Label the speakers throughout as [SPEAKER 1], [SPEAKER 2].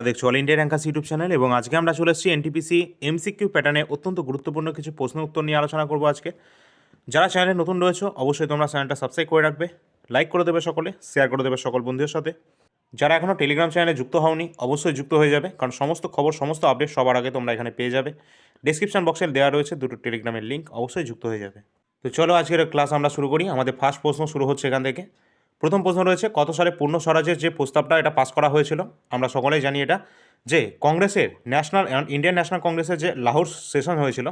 [SPEAKER 1] দেখছ all India rankers YouTube channel এবং আজকে আমরা চলে এসেছি এনটিপিসি এমসিকিউ প্যাটার্নে অত্যন্ত গুরুত্বপূর্ণ কিছু প্রশ্ন উত্তর নিয়ে আলোচনা করব আজকে। যারা চ্যানেলে নতুন রয়েছে, অবশ্যই তোমরা চ্যানেলটা সাবস্ক্রাইব করে রাখবে লাইক করে দেবে সকলে শেয়ার করে দেবে সকল বন্ধুদের সাথে। যারা এখনও টেলিগ্রাম চ্যানেলে যুক্ত হওনি, অবশ্যই যুক্ত হয়ে যাবে, কারণ সমস্ত খবর, সমস্ত আপডেট সবার আগে তোমরা এখানে পেয়ে যাবে। ডিসক্রিপশন বক্সে দেওয়া রয়েছে দুটো টেলিগ্রামের লিঙ্ক অবশ্যই যুক্ত হয়ে যাবে। তো চলো আজকের ক্লাস আমরা শুরু করি। আমাদের ফার্স্ট প্রশ্ন শুরু হচ্ছে এখান থেকে। প্রথম প্রশ্ন রয়েছে, কত সালে পূর্ণ স্বরাজের যে প্রস্তাবটা, এটা পাস করা হয়েছিল? আমরা সকলেই জানি এটা। যে কংগ্রেসের ন্যাশনাল ইন্ডিয়ান ন্যাশনাল কংগ্রেসের যে লাহোর সেশন হয়েছিল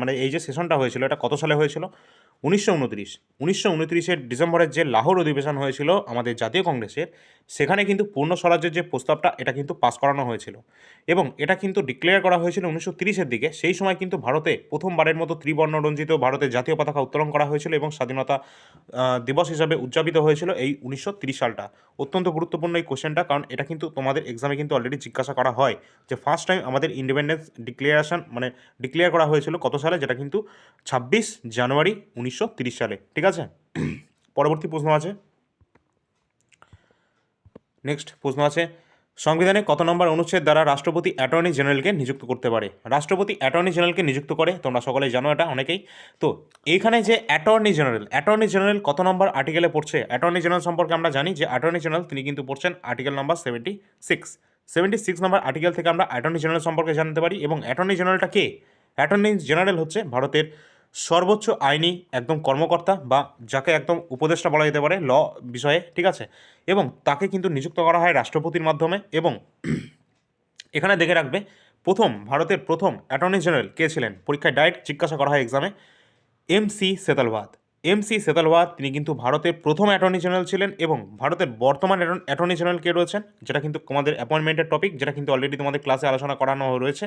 [SPEAKER 1] মানে এই যে সেশনটা হয়েছিল, এটা কত সালে হয়েছিল? উনিশশো উনত্রিশ। উনিশশো উনত্রিশের ডিসেম্বরের যে লাহোর অধিবেশন হয়েছিল আমাদের জাতীয় কংগ্রেসের, সেখানে কিন্তু পূর্ণ স্বরাজ্যের যে প্রস্তাবটা, এটা কিন্তু পাস করানো হয়েছিল। এবং এটা কিন্তু ডিক্লেয়ার করা হয়েছিল উনিশশো তিরিশের দিকে। সেই সময় কিন্তু ভারতে প্রথমবারের মতো ত্রিবর্ণ রঞ্জিত ভারতের জাতীয় পতাকা উত্তোলন করা হয়েছিল এবং স্বাধীনতা দিবস হিসাবে উদযাপিত হয়েছিল এই উনিশশো সালটা। অত্যন্ত গুরুত্বপূর্ণ এই কোশ্চেনটা কারণ এটা কিন্তু তোমাদের এক্সামে কিন্তু অলরেডি জিজ্ঞাসা করা হয় যে ফার্স্ট টাইম আমাদের ইন্ডিপেন্ডেন্স ডিক্লেয়ারেশন মানে ডিক্লেয়ার করা হয়েছিল কত সালে? যেটা কিন্তু ছাব্বিশ জানুয়ারি উনিশশো সালে। ঠিক আছে? পরবর্তী প্রশ্ন আছে। নেক্সট প্রশ্ন আছে। সংবিধানে কত নম্বর অনুচ্ছেদ দ্বারা রাষ্ট্রপতি অ্যাটর্নি জেনারেলকে নিযুক্ত করতে পারে? রাষ্ট্রপতি অ্যাটর্নি জেনারেলকে নিযুক্ত করে? তোমরা সকলে জানো এটা অনেকেই। তো এইখানে যে অ্যাটর্নি জেনারেল অ্যাটর্নি জেনারেল কত নম্বর আর্টিকেলে পড়ছে? অ্যাটর্নি জেনারেল সম্পর্কে আমরা জানি যে অ্যাটর্নি জেনারেল তিনি কিন্তু পড়ছেন article number seventy six seventy six number article থেকে আমরা অ্যাটর্নি জেনারেল সম্পর্কে জানতে পারি এবং অ্যাটর্নি জেনারেলটা কে? অ্যাটর্নি জেনারেল হচ্ছে ভারতের সর্বোচ্চ আইনি একদম কর্মকর্তা বা যাকে একদম উপদেষ্টা বলা যেতে পারে ল বিষয়ে, ঠিক আছে? এবং তাকে কিন্তু নিযুক্ত করা হয় রাষ্ট্রপতির মাধ্যমে এবং এখানে দেখে রাখবে, প্রথম, ভারতের প্রথম অ্যাটর্নি জেনারেল কে ছিলেন? পরীক্ষায় ডাইরেক্ট জিজ্ঞাসা করা হয় এক্সামে M C Setalvad. M C Setalvad তিনি কিন্তু ভারতের প্রথম অ্যাটর্নি জেনারেল ছিলেন এবং ভারতের বর্তমান অ্যাটর্নি জেনারেল কে রয়েছেন, যেটা কিন্তু তোমাদের অ্যাপয়েন্টমেন্টের টপিক যেটা কিন্তু অলরেডি তোমাদের ক্লাসে আলোচনা করানো রয়েছে।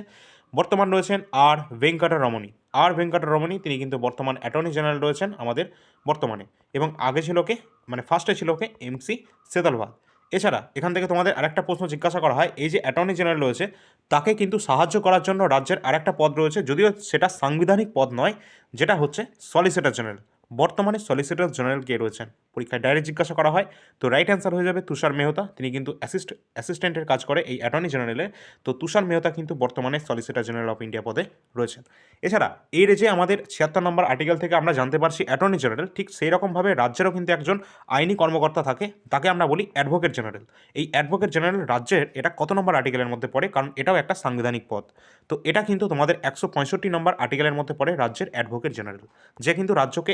[SPEAKER 1] বর্তমান রয়েছেন আর ভেঙ্কটা রমণী। আর ভেঙ্কটা রমণী, তিনি কিন্তু বর্তমান অ্যাটর্নি জেনারেল রয়েছেন আমাদের বর্তমানে। এবং আগে ছিল কে? মানে ফার্স্টে ছিল কে? এম সি সেতালবাদ এছাড়া এখান থেকে তোমাদের আরেকটা প্রশ্ন জিজ্ঞাসা করা হয়, এই যে অ্যাটর্নি জেনারেল রয়েছে, তাকে কিন্তু সাহায্য করার জন্য রাজ্যের আরেকটা পদ রয়েছে, যদিও সেটা সাংবিধানিক পদ নয়, যেটা হচ্ছে সলিসিটর জেনারেল বর্তমানে সলিসিটর জেনারেল কে রয়েছেন। পরীক্ষায় ডাইরেক্ট জিজ্ঞাসা করা হয়, তো রাইট অ্যান্সার হয়ে যাবে তুষার মেহতা। তিনি কিন্তু অ্যাসিস্ট অ্যাসিস্ট্যান্টের কাজ করে এই অ্যাটর্নি জেনারেলে তো তুষার মেহতা কিন্তু বর্তমানে সলিসিটর জেনারেল অফ ইন্ডিয়া পদে রয়েছেন। এছাড়া এই রেজে আমাদের ছিয়াত্তর নম্বর আর্টিকেল থেকে আমরা জানতে পারছি অ্যাটর্নি জেনারেল ঠিক সেই রকমভাবে রাজ্যেরও কিন্তু একজন আইনি কর্মকর্তা থাকে, তাকে আমরা বলি অ্যাডভোকেট জেনারেল এই অ্যাডভোকেট জেনারেল রাজ্যের এটা কত নম্বর আর্টিকেলের মধ্যে পড়ে? কারণ এটাও একটা সাংবিধানিক পদ। তো এটা কিন্তু তোমাদের একশো পঁয়ষট্টি নম্বর আর্টিকেলের মধ্যে পড়ে রাজ্যের অ্যাডভোকেট জেনারেল যে কিন্তু রাজ্যকে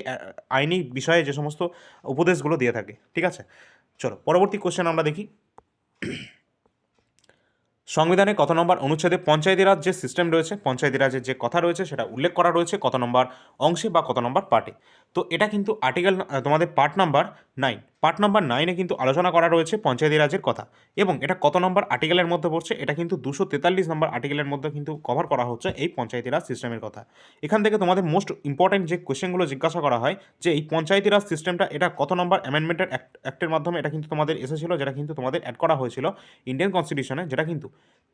[SPEAKER 1] আইনি বিষয়ে যে সমস্ত উপদেশগুলো দিয়ে থাকে, ঠিক আছে? চলো, পরবর্তী কোশ্চেন আমরা দেখি। সংবিধানে কত নম্বর অনুচ্ছেদে পঞ্চায়েতি রাজ যে সিস্টেম রয়েছে, পঞ্চায়েতি রাজের যে কথা রয়েছে, সেটা উল্লেখ করা রয়েছে কত নম্বর অংশে বা কত নম্বর পার্টে তো এটা কিন্তু আর্টিকেল তোমাদের part number nine part number নাইনে কিন্তু আলোচনা করা রয়েছে পঞ্চায়েতি রাজের কথা। এবং এটা কত নম্বর আর্টিকেলের মধ্যে পড়ছে, এটা কিন্তু দুশো তেতাল্লিশ নম্বর আর্টিকেলের মধ্যে কিন্তু কভার করা হচ্ছে এই পঞ্চায়েতি রাজ সিস্টেমের কথা। এখান থেকে তোমাদের মোস্ট ইম্পর্ট্যান্ট যে কোয়েশ্চেনগুলো জিজ্ঞাসা করা হয়, যে এই পঞ্চায়েতি রাজ সিস্টেমটা এটা কত নম্বর অ্যামেন্ডমেন্টের অ্যাক্টের মাধ্যমে এটা কিন্তু তোমাদের এসেছিল, যেটা কিন্তু তোমাদের অ্যাড করা হয়েছিল ইন্ডিয়ান কনস্টিটিউশনে যেটা কিন্তু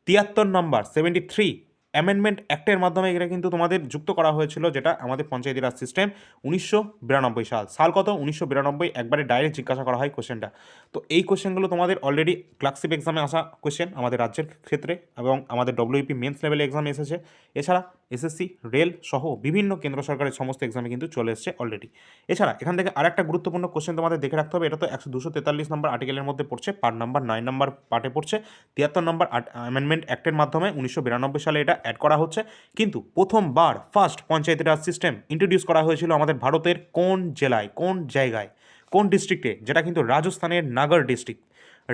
[SPEAKER 1] তিয়াত্তর নম্বর সেভেন্টি থ্রি অ্যামেন্ডমেন্ট অ্যাক্টের মাধ্যমে এটা কিন্তু তোমাদের যুক্ত করা হয়েছিল, যেটা আমাদের পঞ্চায়েতি রাজ সিস্টেম উনিশশো বিরানব্বই সাল। সাল কত? উনিশশো বিরানব্বই। একবারে ডাইরেক্ট জিজ্ঞাসা করা হয় কোশ্চেনটা তো এই কোশ্চেনগুলো তোমাদের অলরেডি ক্লার্কশিপ এক্সামে আসা কোয়েশ্চেন আমাদের রাজ্যের ক্ষেত্রে এবং আমাদের ডব্লিউপি মেন্স লেভেলে এক্সামে এসেছে। এছাড়া এসএসসি, রেল সহ বিভিন্ন কেন্দ্র সরকারের সমস্ত এক্সামে কিন্তু চলে এসেছে অলরেডি এছাড়া এখান থেকে আরেকটা গুরুত্বপূর্ণ কোশ্চেন তোমাদের দেখে রাখতে হবে, এটা তো একশো দুশো তেতাল্লিশ নম্বর আর্টিকেলের মধ্যে পড়ছে পার্ট নাম্বার নাইন নম্বর পার্টে পড়ছে, তিয়াত্তর নম্বর অ্যামেন্ডমেন্ট অ্যাক্টের মাধ্যমে উনিশশো বিরানব্বই সালে এটা অ্যাড করা হচ্ছে, কিন্তু প্রথমবার first Panchayati Raj system introduce করা হয়েছিল আমাদের ভারতের কোন জেলায়, কোন জায়গায়, কোন ডিস্ট্রিক্টে যেটা কিন্তু রাজস্থানের নাগর ডিস্ট্রিক্ট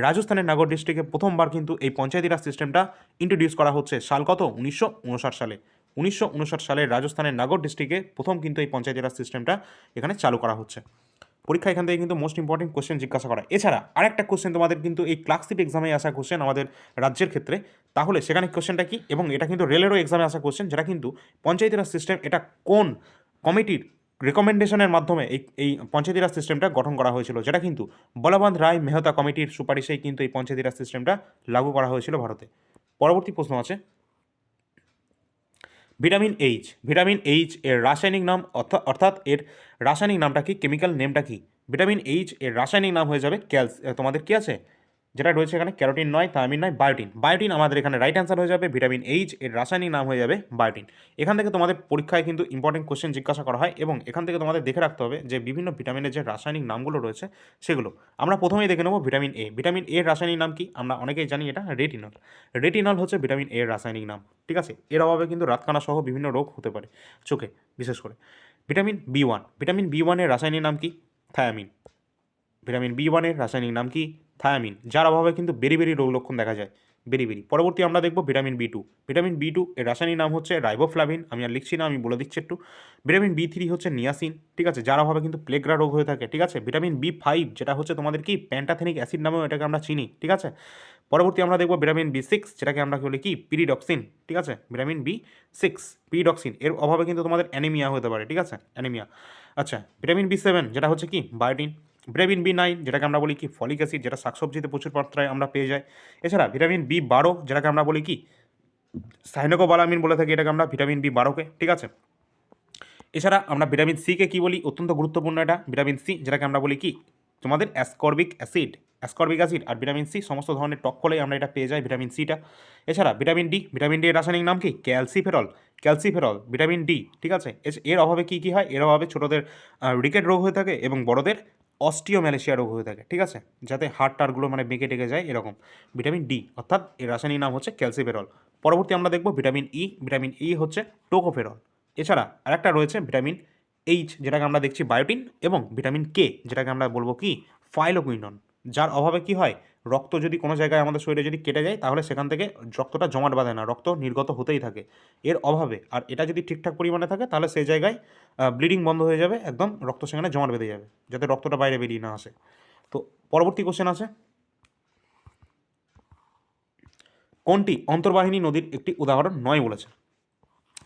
[SPEAKER 1] রাজস্থানের নাগর ডিস্ট্রিক্টে প্রথমবার কিন্তু এই পঞ্চায়েতি রাজ সিস্টেমটা ইন্ট্রোডিউস করা হচ্ছে, সাল কত? উনিশশো উনষাট সালে। উনিশশো উনষাট সালে রাজস্থানের নাগর ডিস্ট্রিক্টে প্রথম কিন্তু এই পঞ্চায়েতি রাজ সিস্টেমটা এখানে চালু করা হচ্ছে। পরীক্ষা এখান থেকে কিন্তু মোস্ট ইম্পর্টেন্ট কোশ্চেন জিজ্ঞাসা করা। এছাড়া আরেকটা কোশ্চেন তোমাদের কিন্তু এই ক্লার্কশিপ এক্সামে আসা কোশ্চেন আমাদের রাজ্যের ক্ষেত্রে। তাহলে সেখানে কোশ্চেনটা কি? এবং এটা কিন্তু রেলেরও এক্সামে আসা কোশ্চেন যেটা কিন্তু পঞ্চায়েতি রাজ সিস্টেম এটা কোন কমিটির রেকমেন্ডেশনের মাধ্যমে এই এই পঞ্চায়েতি রাজ সিস্টেমটা গঠন করা হয়েছিল? যেটা কিন্তু বলবন্ত রায় মেহতা কমিটির সুপারিশেই কিন্তু এই পঞ্চায়েতি রাজ সিস্টেমটা লাগু করা হয়েছিল ভারতে। পরবর্তী প্রশ্ন আছে। ভিটামিন এইচ ভিটামিন এইচ এর রাসায়নিক নাম অর্থা- অর্থাৎ এর রাসায়নিক নামটা কি? কেমিক্যাল নেমটা কি? ভিটামিন এইচ এর রাসায়নিক নাম হয়ে যাবে ক্যালস তোমাদের কি আছে? যেটা রয়েছে এখানে ক্যারোটিন নয় থায়ামিন নয়, বায়োটিন। বায়োটিন আমাদের এখানে রাইট অ্যান্সার হয়ে যাবে, ভিটামিন এইচ এর রাসায়নিক নাম হয়ে যাবে বায়োটিন। এখান থেকে তোমাদের পরীক্ষায় কিন্তু ইম্পর্টেন্ট কোশ্চেন জিজ্ঞাসা করা হয় এবং এখান থেকে তোমাদের দেখে রাখতে হবে যে বিভিন্ন ভিটামিনের যে রাসায়নিক নামগুলো রয়েছে সেগুলো। আমরা প্রথমেই দেখে নেব ভিটামিন এ ভিটামিন এর রাসায়নিক নাম কি? আমরা অনেকেই জানি এটা রেটিনল রেটিনল হচ্ছে ভিটামিন এর রাসায়নিক নাম, ঠিক আছে? এর অভাবে কিন্তু রাতকানা সহ বিভিন্ন রোগ হতে পারে চোখে, বিশেষ করে। Vitamin B one vitamin B ওয়ানের রাসায়নিক নাম কি? থায়ামিন। ভিটামিন বি ওয়ানের রাসায়নিক নাম কি? থায়ামিন যার অভাবে কিন্তু বেরি বেরি রোগ লক্ষণ দেখা যায়। বেরি বেরি। পরবর্তী আমরা দেখব vitamin B two vitamin B two এর রাসায়নিক নাম হচ্ছে রাইবোফ্লাভিন। আমি আর লিখছি না, আমি বলে দিচ্ছি একটু। ভিটামিন বি থ্রি হচ্ছে নিয়াসিন, ঠিক আছে? যার অভাবে কিন্তু প্লেগ্রা রোগ হয়ে থাকে, ঠিক আছে? ভিটামিন বি ফাইভ যেটা হচ্ছে তোমাদের কি? প্যান্টাথেনিক অ্যাসিড নামেও এটাকে আমরা চিনি, ঠিক আছে? পরবর্তী আমরা দেখব ভিটামিন বি সিক্স যেটাকে আমরা বলি কি? পিরিডক্সিন ঠিক আছে? ভিটামিন বি সিক্স পিরিডক্সিন এর অভাবে কিন্তু তোমাদের অ্যানিমিয়া হতে পারে, ঠিক আছে? অ্যানিমিয়া আচ্ছা ভিটামিন বি সেভেন যেটা হচ্ছে কি? বায়োটিন ভিটামিন বি নাইন যেটাকে আমরা বলি কি ফলিক অ্যাসিড, যেটা শাকসবজিতে প্রচুর মাত্রায় আমরা পেয়ে যাই। এছাড়া ভিটামিন বি বারো যেটাকে আমরা বলি কি সাইনোকোবালামিন বলে থাকি, এটাকে আমরা ভিটামিন বি বারোকে ঠিক আছে? এছাড়া আমরা ভিটামিন সিকে কী বলি? অত্যন্ত গুরুত্বপূর্ণ এটা। ভিটামিন সি যেটাকে আমরা বলি কি? তোমাদের অ্যাসকর্বিক অ্যাসিড অ্যাসকর্বিক অ্যাসিড আর ভিটামিন সি সমস্ত ধরনের টক ফলে আমরা এটা পেয়ে যাই ভিটামিন সিটা এছাড়া ভিটামিন ডি ভিটামিন ডি এর রাসায়নিক নাম কি? ক্যালসিফেরল ক্যালসিফেরল, ভিটামিন ডি ঠিক আছে? এর অভাবে কী কী হয়? এর অভাবে ছোটোদের রিকেট রোগ হয়ে থাকে এবং বড়দের অস্টিওম্যালেশিয়া রোগ হয়ে থাকে, ঠিক আছে? যাতে হাড় টারগুলো মানে বেঁকে টেকে যায় এরকম। ভিটামিন ডি অর্থাৎ এর রাসায়নিক নাম হচ্ছে ক্যালসিফেরল পরবর্তী আমরা দেখব ভিটামিন ই ভিটামিন ই হচ্ছে টোকোফেরল এছাড়া আরেকটা রয়েছে ভিটামিন এইচ যেটাকে আমরা দেখছি বায়োটিন এবং ভিটামিন কে যেটাকে আমরা বলব কি ফাইলোকুইনন যার অভাবে কি হয়? রক্ত যদি কোনো জায়গায় আমাদের শরীরে যদি কেটে যায়, তাহলে সেখান থেকে রক্তটা জমাট বাঁধে না, রক্ত নির্গত হতেই থাকে। এর অভাবে, আর এটা যদি ঠিকঠাক পরিমাণে থাকে, তাহলে সেই জায়গায় ব্লিডিং বন্ধ হয়ে যাবে, একদম রক্ত সেখানে জমাট বেঁধে যাবে, যাতে রক্তটা বাইরে বেরিয়ে না আসে। তো পরবর্তী কোশ্চেন আছে। কোনটি অন্তর্বাহিনী নদীর একটি উদাহরণ নয় বলেছে?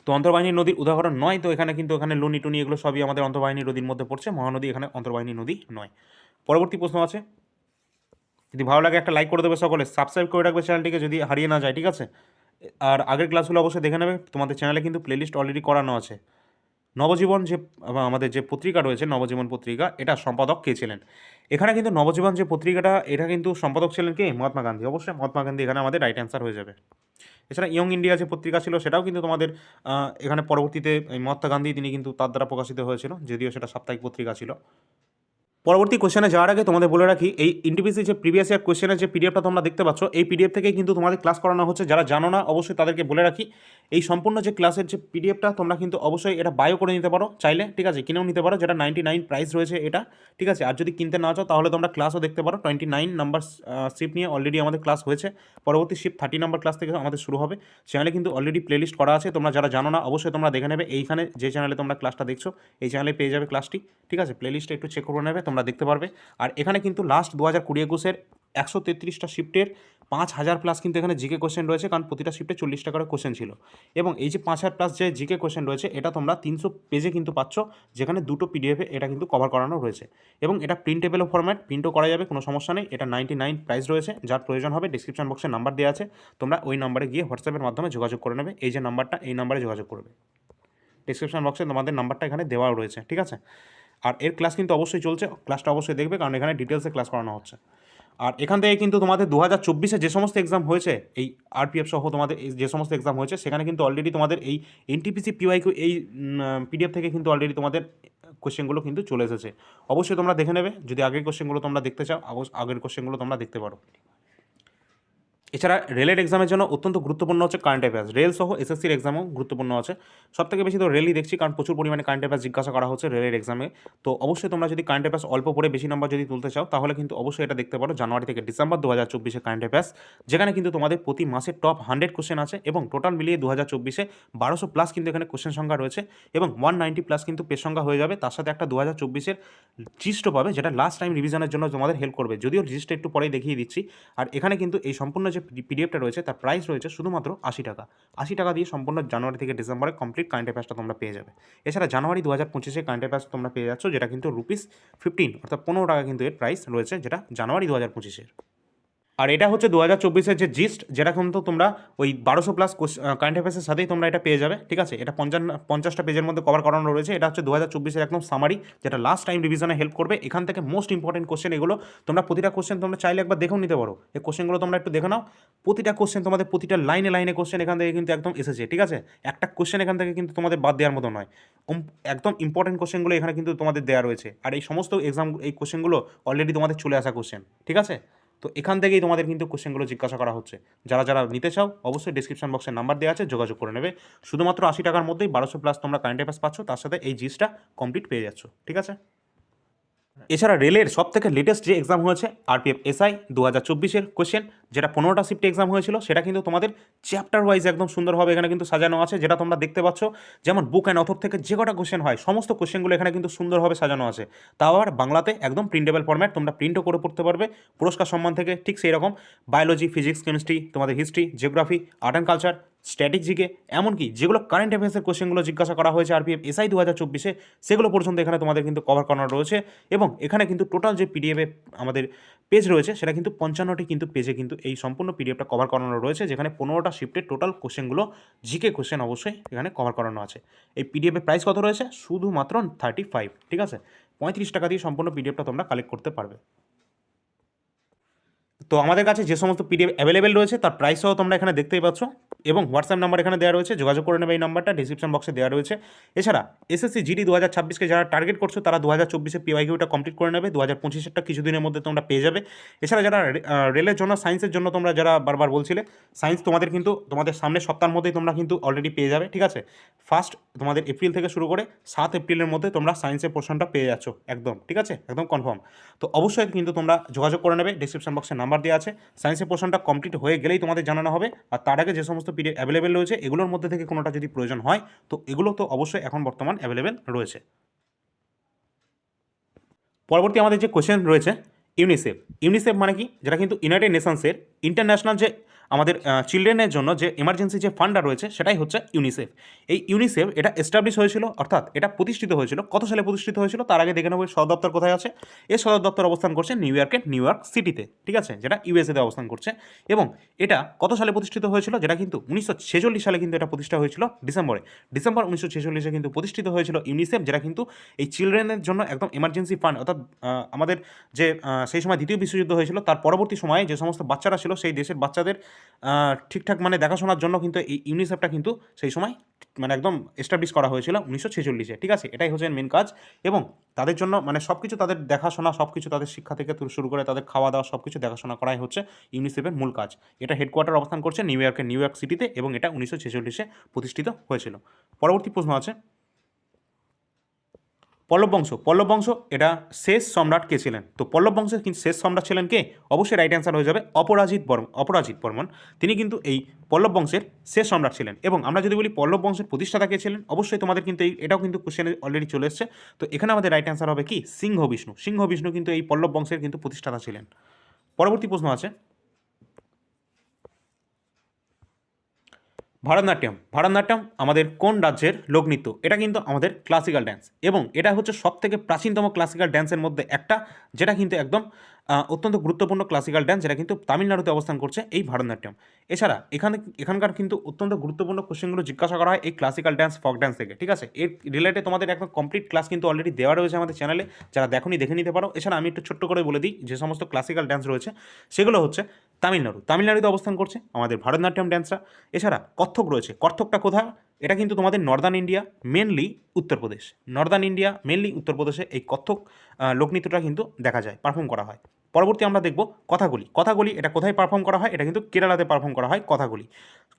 [SPEAKER 1] তো অন্তর্বাহিনী নদীর উদাহরণ নয়, তো এখানে কিন্তু এখানে লুনি টুনি এগুলো সবই আমাদের অন্তর্বাহিনী নদীর মধ্যে পড়ছে, মহানদী এখানে অন্তর্বাহিনী নদী নয়। পরবর্তী প্রশ্ন আছে। যদি ভালো লাগে একটা লাইক করে দেবে সকলে। সাবস্ক্রাইব করে রাখবে চ্যানেলটিকে যদি হারিয়ে না যায়, ঠিক আছে? আর আগের ক্লাসগুলো অবশ্যই দেখে নেবে, তোমাদের চ্যানেলে কিন্তু প্লেলিস্ট অলরেডি করানো আছে। নবজীবন যে আমাদের যে পত্রিকা রয়েছে, নবজীবন পত্রিকা, এটা সম্পাদক কে ছিলেন? এখানে কিন্তু নবজীবন যে পত্রিকাটা, এটা কিন্তু সম্পাদক ছিলেন কে? মহাত্মা গান্ধী। অবশ্যই মহাত্মা গান্ধী এখানে আমাদের রাইট অ্যান্সার হয়ে যাবে। এছাড়া ইয়ং ইন্ডিয়া যে পত্রিকা ছিল, সেটাও কিন্তু তোমাদের এখানে পরবর্তীতে মহাত্মা গান্ধী, তিনি কিন্তু তার দ্বারা প্রকাশিত হয়েছিল, যদিও সেটা সাপ্তাহিক পত্রিকা ছিল। পরবর্তী কোশ্চেনে যাওয়ার আগে তোমাদের বলে রাখি, এই ইন্টিপিসি যে প্রিভিয়াস ইয়ার কোশ্চেনের যে পিডিএফটা তোমরা দেখতে পাচ্ছ, এই পিডিএফ থেকেই কিন্তু তোমাদের ক্লাস করানো হচ্ছে। যারা জানো না, অবশ্যই তাদেরকে বলে রাখি, এই সম্পূর্ণ যে ক্লাসের যে পিডিএফটা তোমরা কিন্তু অবশ্যই এটা বায়ো করে নিতে পারো। চাইলে, ঠিক আছে, কিনেও নিতে পারো, যেটা নাইনটি নাইন প্রাইস রয়েছে এটা, ঠিক আছে। আর যদি কিনতে না চাও, তাহলে তোমরা ক্লাসও দেখতে পারো। টোয়েন্টি নাইন নাম্বার শিপ নিয়ে অলরেডি আমাদের ক্লাস হয়েছে। পরবর্তী শিপ থার্টি নাম্বার ক্লাস থেকে আমাদের শুরু হবে। চ্যানেলে কিন্তু অলরেডি প্লেলিস্ট করা আছে। তোমরা যারা জানো না, অবশ্যই তোমরা দেখে নেবে। এইখানে যে চ্যানেলে তোমরা ক্লাসটা দেখছ, এই চ্যানেলে পেয়ে যাবে ক্লাসটি ঠিক আছে। প্লেলিস্টটা একটু চেক করে নেবে। তোমরা দেখতে পারবে। আর এখানে কিন্তু লাস্ট দু হাজার কুড়ি একুশের একশো তেত্রিশটা শিফটের পাঁচ হাজার প্লাস কিন্তু এখানে জিকে কোশ্চেন রয়েছে, কারণ প্রতিটা শিফটে চল্লিশ টাকার কোশ্চেন ছিল। এবং এই যে পাঁচ হাজার প্লাস যে জিকে কোশ্চেন রয়েছে, এটা তোমরা তিনশো পেজে কিন্তু পাচ্ছ, যেখানে দুটো পিডিএফে এটা কিন্তু কভার করানো রয়েছে। এবং এটা প্রিন্টেবল ফরম্যাট প্রিন্টও করা যাবে, কোনো সমস্যা নেই। এটা নাইনটি নাইন প্রাইস রয়েছে, যার প্রয়োজন হবে ডিসক্রিপশন বক্সে নাম্বার দেওয়া আছে। তোমরা ওই নাম্বারে গিয়ে হোয়াটসঅ্যাপের মাধ্যমে যোগাযোগ করে নেবে। এই যে নাম্বারটা এই নাম্বারে যোগাযোগ করবে। ডিসক্রিপশন বক্সে তোমাদের নাম্বারটা এখানে দেওয়া রয়েছে, ঠিক আছে? আর এর ক্লাস কিন্তু অবশ্যই চলছে ক্লাসটা অবশ্যই দেখবে, কারণ এখানে ডিটেলসে ক্লাস করানো হচ্ছে। আর এখান থেকে কিন্তু তোমাদের দু হাজার চব্বিশে যে সমস্ত এক্সাম হয়েছে, এই আরপিএফ সহ তোমাদের যে সমস্ত এক্সাম হয়েছে, সেখানে কিন্তু অলরেডি তোমাদের এই এনটিপিসি পিওয়াইকিউ এই পিডিএফ থেকে কিন্তু অলরেডি তোমাদের কোশ্চেনগুলো কিন্তু চলে এসেছে। অবশ্যই তোমরা দেখে নেবে, যদি আগের কোশ্চেনগুলো তোমরা দেখতে চাও আগের কোশ্চেনগুলো তোমরা দেখতে পারো। এছাড়া রেলের এক্সামের জন্য অত্যন্ত গুরুত্বপূর্ণ হচ্ছে কারেন্ট অ্যাফেয়ার্স রেল সহ এসএসসির এক্সামও গুরুত্বপূর্ণ আছে। সব থেকে বেশি তো রেলই দেখছি, কারণ প্রচুর পরিমাণে কারেন্ট অ্যাফেয়ার্স জিজ্ঞাসা করা হচ্ছে রেলের এক্সামে তো অবশ্যই তোমরা যদি কারেন্ট অ্যাফেয়ার্স অল্প পড়ে বেশি নাম্বার যদি তুলতে চাও, তাহলে কিন্তু অবশ্যই এটা দেখতে পারো। জানুয়ারি থেকে ডিসেম্বর দু হাজার চব্বিশে কারেন্ট অ্যাফেয়ার্স যেখানে কিন্তু তোমাদের প্রতি মাসে টপ হান্ড্রেড কোশ্চেন আছে এবং টোটাল মিলিয়ে দু হাজার চব্বিশে বারোশো প্লাস কিন্তু এখানে কোশ্চেন সংখ্যা রয়েছে এবং ওয়ান নাইনটি প্লাস কিন্তু পেজ সংখ্যা হয়ে যাবে। তার সাথে একটা দু হাজার চব্বিশের জিস্ট পাবে, যেটা লাস্ট টাইম রিভিশনের জন্য তোমাদের হেল্প করবে। যদিও জিস্টটা একটু পরেই দেখিয়ে দিচ্ছি। আর এখানে কিন্তু এই সম্পূর্ণ যে পিডিএফটা রয়েছে, তার প্রাইস রয়েছে শুধুমাত্র আশি টাকা। আশি টাকা দিয়ে সম্পূর্ণ জানুয়ারি থেকে ডিসেম্বরে কমপ্লিট কারেন্ট অ্যাফেয়ার্সটা তোমরা পেয়ে যাবে। এছাড়া জানুয়ারি দু হাজার পঁচিশে কারেন্ট অ্যাফেয়ার্স তোমরা পেয়ে যাচ্ছ, যেটা কিন্তু রুপিস ফিফটিন অর্থাৎ পনেরো টাকা কিন্তু এর প্রাইস রয়েছে, যেটা জানুয়ারি দু হাজার পঁচিশের। আর এটা হচ্ছে দু হাজার চব্বিশের যে জিস্ট যেটা কিন্তু তোমরা ওই বারোশো প্লাস কারেন্ট অ্যাফেয়ার্সের সাথেই তোমরা এটা পেয়ে যাবে, ঠিক আছে? এটা পঞ্চান্ন, পঞ্চাশটা পেজের মধ্যে কভার করানো রয়েছে। এটা হচ্ছে দু হাজার চব্বিশের একদম সামারি যেটা লাস্ট টাইম রিভিশনে হেল্প করবে। এখান থেকে মোস্ট ইম্পর্টেন্ট কোশ্চেন এগুলো, তোমরা প্রতিটা কোশ্চেন তোমরা চাইলে একবার দেখেও নিতে পারো। এই কোশ্চেনগুলো তোমরা একটু দেখে নাও। প্রতিটা কোশ্চেন তোমাদের প্রতিটা লাইনে লাইনে কোশ্চেন এখান থেকে কিন্তু একদম এসেছে, ঠিক আছে? একটা কোশ্চেন এখান থেকে কিন্তু তোমাদের বাদ দেওয়ার মতো নয়। একদম ইম্পর্টেন্ট কোশ্চেনগুলো এখানে কিন্তু তোমাদের দেওয়া রয়েছে। আর এই সমস্ত এক্সাম এই কোশ্চেনগুলো অলরেডি তোমাদের চলে আসা কোশ্চেন ঠিক আছে? তো এখান থেকেই তোমাদের কিন্তু কোশ্চেনগুলো জিজ্ঞাসা করা হচ্ছে। যারা যারা নিতে চাও, অবশ্যই ডিসক্রিপশন বক্সের নাম্বার দেওয়া আছে, যোগাযোগ করে নেবে। শুধুমাত্র আশি টাকার মধ্যেই বারোশো প্লাস তোমরা কারেন্ট অ্যাফেয়ার্স পাচ্ছ, তার সাথে এই জিনিসটা কমপ্লিট পেয়ে যাচ্ছ। ঠিক আছে? এছাড়া রেলের সব থেকে লেটেস্ট যে এক্সাম হয়েছে আরপিএফ এসআই দু হাজার চব্বিশের কোয়েশ্চেন যেটা পনেরোটা শিফটে এক্সাম হয়েছিল, সেটা কিন্তু তোমাদের চ্যাপ্টার ওয়াইজ একদম সুন্দরভাবে এখানে কিন্তু সাজানো আছে, যেটা তোমরা দেখতে পাচ্ছ। যেমন বুক অ্যান্ড অথর থেকে যে কটা কোয়েশ্চেন হয়, সমস্ত কোশ্চেনগুলো এখানে কিন্তু সুন্দরভাবে সাজানো আছে। তাও আবার বাংলাতে একদম প্রিন্টেবল ফরম্যাট তোমরা প্রিন্টও করে পড়তে পারবে। পুরস্কার সম্মান থেকে ঠিক সেই রকম বায়োলজি ফিজিক্স কেমিস্ট্রি তোমাদের history geography art and culture static GK এমনকি যেগুলো কারেন্ট অ্যাফেয়ার্সের কোশ্চেনগুলো জিজ্ঞাসা করা হয়েছে আর আরপিএফ এসআই দু হাজার চব্বিশে, সেগুলো পর্যন্ত এখানে তোমাদের কিন্তু কভার করানো রয়েছে এবং এখানে কিন্তু টোটাল যে পিডিএফে আমাদের পেজ রয়েছে, সেটা কিন্তু পঞ্চান্নটি কিন্তু পেজে কিন্তু এই সম্পূর্ণ পিডিএফটা কভার করানো রয়েছে, যেখানে পনেরোটা শিফটের টোটাল কোশ্চেনগুলো জিকে কোশ্চেন অবশ্যই এখানে কভার করানো আছে। এই পিডিএফের প্রাইস কত রয়েছে? শুধুমাত্র থার্টি ফাইভ ঠিক আছে? পঁয়ত্রিশ টাকা দিয়ে সম্পূর্ণ পিডিএফটা তোমরা কালেক্ট করতে পারবে। তো আমাদের কাছে যে সমস্ত পিডিএফ অ্যাভেলেবেল রয়েছে, তার প্রাইসও তোমরা এখানে দেখতেই পাচ্ছ। এবং হোয়াটসঅ্যাপ নাম্বার এখানে দেওয়া রয়েছে, যোগাযোগ করে নেবে এই নাম্বারটা ডিসক্রিপশন বক্সে দেওয়া রয়েছে। এছাড়া এসএসসি জিডি দু হাজার ছাব্বিশকে যারা টার্গেট করছ, তারা দু হাজার চব্বিশে পিওয়াইকিউটা কমপ্লিট করে নেবে দু হাজার পঁচিশেরটা কিছুদিনের মধ্যে তোমরা পেয়ে যাবে। এছাড়া যারা রেলের জন্য সায়েন্সের জন্য তোমরা যারা বারবার বলছিলে সায়েন্স তোমাদের কিন্তু, তোমাদের সামনের সপ্তাহের মধ্যেই তোমরা কিন্তু অলরেডি পেয়ে যাবে, ঠিক আছে? ফার্স্ট তোমাদের এপ্রিল থেকে শুরু করে সাত এপ্রিলের মধ্যে তোমরা সায়েন্সের পোর্শনটা পেয়ে যাচ্ছ, একদম, ঠিক আছে? একদম কনফার্ম তো অবশ্যই কিন্তু তোমরা যোগাযোগ করে নেবে ডিসক্রিপশন বক্সে নাম্বার দেওয়া আছে। সায়েন্সের পোর্শনটা কমপ্লিট হয়ে গেলেই তোমাদের জানানো হবে। আর তার আগে যে সমস্ত পিরিয়ড অ্যাভেলেবেল রয়েছে, এগুলোর মধ্যে থেকে কোনোটা যদি প্রয়োজন হয়, তো এগুলো তো অবশ্যই এখন বর্তমান অ্যাভেলেবেল রয়েছে। পরবর্তী আমাদের যে কোশ্চেন রয়েছে ইউনিসেফ ইউনিসেফ মানে কি? যেটা কিন্তু ইউনাইটেড নেশনসের ইন্টারন্যাশনাল যে আমাদের চিলড্রেনের জন্য যে এমার্জেন্সি যে ফান্ডটা রয়েছে, সেটাই হচ্ছে ইউনিসেফ এই ইউনিসেফ এটা এস্টাবলিশ হয়েছিল, অর্থাৎ এটা প্রতিষ্ঠিত হয়েছিল। কত সালে প্রতিষ্ঠিত হয়েছিল? তার আগে দেখে নেব সদর দপ্তর কোথায় আছে? এর সদর দপ্তর অবস্থান করছে নিউ ইয়র্কের নিউ ইয়র্ক সিটিতে ঠিক আছে? যেটা ইউএসএতে অবস্থান করছে। এবং এটা কত সালে প্রতিষ্ঠিত হয়েছিল? যেটা কিন্তু উনিশশো ছেচল্লিশ সালে কিন্তু এটা প্রতিষ্ঠা হয়েছিল ডিসেম্বরে। ডিসেম্বর উনিশশো ছেচল্লিশে কিন্তু প্রতিষ্ঠিত হয়েছিল ইউনিসেফ যেটা কিন্তু এই চিলড্রেনের জন্য একদম এমার্জেন্সি ফান্ড অর্থাৎ আমাদের যে সেই সময় দ্বিতীয় বিশ্বযুদ্ধ হয়েছিল, তার পরবর্তী সময়ে যে সমস্ত বাচ্চারা ছিল, সেই দেশের বাচ্চাদের ঠিকঠাক মানে দেখাশোনার জন্য কিন্তু এই ইউনিসেফটা কিন্তু সেই সময় মানে একদম এস্টাবলিশ করা হয়েছিল উনিশশো ছেচল্লিশে, ঠিক আছে? এটাই হচ্ছে মেন কাজ। এবং তাদের জন্য মানে সব কিছু তাদের দেখাশোনা সব কিছু তাদের শিক্ষা থেকে শুরু করে তাদের খাওয়া দাওয়া সব কিছু দেখাশোনা করাই হচ্ছে ইউনিসেফের মূল কাজ। এটা হেডকোয়ার্টার অবস্থান করছে নিউ ইয়র্কের নিউ ইয়র্ক সিটিতে এবং এটা উনিশশো ছেচল্লিশে প্রতিষ্ঠিত হয়েছিল। পরবর্তী প্রশ্ন আছে। পল্লব বংশ পল্লব বংশ এটা শেষ সম্রাট কে ছিলেন? তো পল্লব বংশের কিন্তু শেষ সম্রাট ছিলেন কে? অবশ্যই রাইট অ্যান্সার হয়ে যাবে অপরাজিত বর্মন অপরাজিত বর্মন। তিনি কিন্তু এই পল্লব বংশের শেষ সম্রাট ছিলেন। এবং আমরা যদি বলি পল্লব বংশের প্রতিষ্ঠাতা কে ছিলেন, অবশ্যই তোমাদের কিন্তু এই, এটাও কিন্তু কোশ্চেনে অলরেডি চলে এসছে। তো এখানে আমাদের রাইট অ্যান্সার হবে কি? সিংহ বিষ্ণু। সিংহ বিষ্ণু কিন্তু এই পল্লব বংশের কিন্তু প্রতিষ্ঠাতা ছিলেন। পরবর্তী প্রশ্ন আছে। ভারতনাট্যম। ভারতনাট্যম আমাদের কোন রাজ্যের লোকনৃত্য? এটা কিন্তু আমাদের ক্লাসিক্যাল ড্যান্স এবং এটা হচ্ছে সবথেকে প্রাচীনতম ক্লাসিক্যাল ড্যান্সের মধ্যে একটা, যেটা কিন্তু একদম অত্যন্ত গুরুত্বপূর্ণ ক্লাসিক্যাল ড্যান্স যেটা কিন্তু তামিলনাড়ুতে অবস্থান করছে এই ভারতনাট্যম। এছাড়া এখানে, এখানকার কিন্তু অত্যন্ত গুরুত্বপূর্ণ কোশ্চেনগুলো জিজ্ঞাসা করা হয় এই ক্লাসিক্যাল ড্যান্স ফক ড্যান্স থেকে, ঠিক আছে? এর রিলেটেড তোমাদের একদম কমপ্লিট ক্লাস কিন্তু অলরেডি দেওয়া রয়েছে আমাদের চ্যানেলে যারা দেখোনি দেখে নিতে পারো। এছাড়া আমি একটু ছোট্ট করে বলে দিই, যে সমস্ত ক্লাসিক্যাল ড্যান্স রয়েছে, সেগুলো হচ্ছে তামিলনাড়ু। তামিলনাড়ুতে অবস্থান করছে আমাদের ভারতনাট্যম ড্যান্সরা এছাড়া কত্থক রয়েছে। কত্থকটা কোথায়? এটা কিন্তু তোমাদের northern India mainly Uttar Pradesh northern India mainly উত্তরপ্রদেশে এই কত্থক লোকনৃত্যটা কিন্তু দেখা যায় পারফর্ম করা হয়। পরবর্তী আমরা দেখব কথাগুলি। কথাগুলি, এটা কোথায় পারফর্ম করা হয়, এটা কিন্তু কেরালাতে পারফর্ম করা হয় কথাগুলি।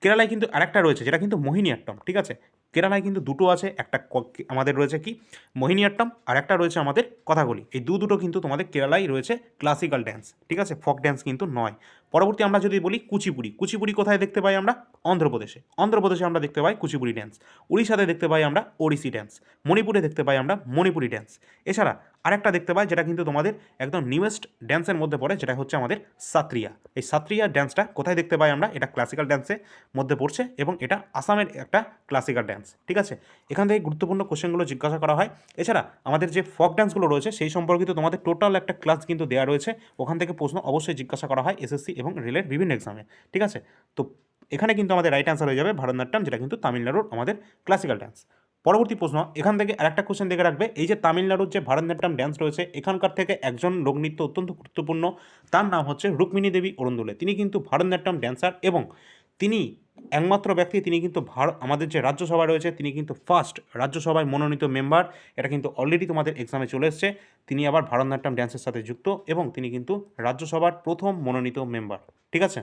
[SPEAKER 1] কেরালায় কিন্তু আরেকটা রয়েছে, যেটা কিন্তু মোহিনীয়াট্টম, ঠিক আছে? কেরালায় কিন্তু দুটো আছে, একটা আমাদের রয়েছে কি? মোহিনীয়াট্টম আর একটা রয়েছে আমাদের কথাগুলি। এই দু দুটো কিন্তু তোমাদের কেরালায় রয়েছে ক্লাসিক্যাল ড্যান্স ঠিক আছে? ফক ড্যান্স কিন্তু নয়। পরবর্তী আমরা যদি বলি কুচিপুড়ি কুচিপুড়ি কোথায় দেখতে পাই আমরা? অন্ধ্রপ্রদেশে। অন্ধ্রপ্রদেশে আমরা দেখতে পাই কুচিপুড়ি ড্যান্স উড়িষ্যাতে দেখতে পাই আমরা ওড়িশি ড্যান্স মণিপুরে দেখতে পাই আমরা মণিপুরি ড্যান্স এছাড়া আরেকটা দেখতে পাই, যেটা কিন্তু তোমাদের একদম নিউয়েস্ট ড্যান্সের মধ্যে পড়ে, যেটা হচ্ছে আমাদের সাত্রিয়া। এই সাত্রিয়া ড্যান্সটা কোথায় দেখতে পাই আমরা? এটা ক্লাসিক্যাল ড্যান্সের মধ্যে পড়ছে এবং এটা আসামের একটা ক্লাসিক্যাল ড্যান্স ঠিক আছে? এখান থেকে গুরুত্বপূর্ণ কোশ্চেনগুলো জিজ্ঞাসা করা হয়। এছাড়া আমাদের যে ফক ড্যান্সগুলো রয়েছে, সেই সম্পর্কিত তোমাদের টোটাল একটা ক্লাস কিন্তু দেওয়া রয়েছে। ওখান থেকে প্রশ্ন অবশ্যই জিজ্ঞাসা করা হয় এসএসসি এবং রেলের বিভিন্ন এক্সামে ঠিক আছে? তো এখানে কিন্তু আমাদের রাইট অ্যান্সার হয়ে যাবে ভারতনাট্যম, যেটা কিন্তু তামিলনাড়ুর আমাদের ক্লাসিক্যাল ড্যান্স পরবর্তী প্রশ্ন, এখান থেকে আরেকটা কোশ্চেন দেখে রাখবে। এই যে তামিলনাড়ুর যে ভারতনাট্যম ড্যান্স রয়েছে, এখানকার থেকে একজন লোকনৃত্য অত্যন্ত গুরুত্বপূর্ণ। তার নাম হচ্ছে রুক্মিণী দেবী অরুন্দুলে তিনি কিন্তু ভারতনাট্যম ড্যান্সার এবং তিনি একমাত্র ব্যক্তি, তিনি কিন্তু ভারত আমাদের যে রাজ্যসভা রয়েছে, তিনি কিন্তু ফার্স্ট রাজ্যসভায় মনোনীত মেম্বার এটা কিন্তু অলরেডি তোমাদের এক্সামে চলে এসছে। তিনি আবার ভারতনাট্যম ড্যান্সের সাথে যুক্ত এবং তিনি কিন্তু রাজ্যসভার প্রথম মনোনীত মেম্বার ঠিক আছে?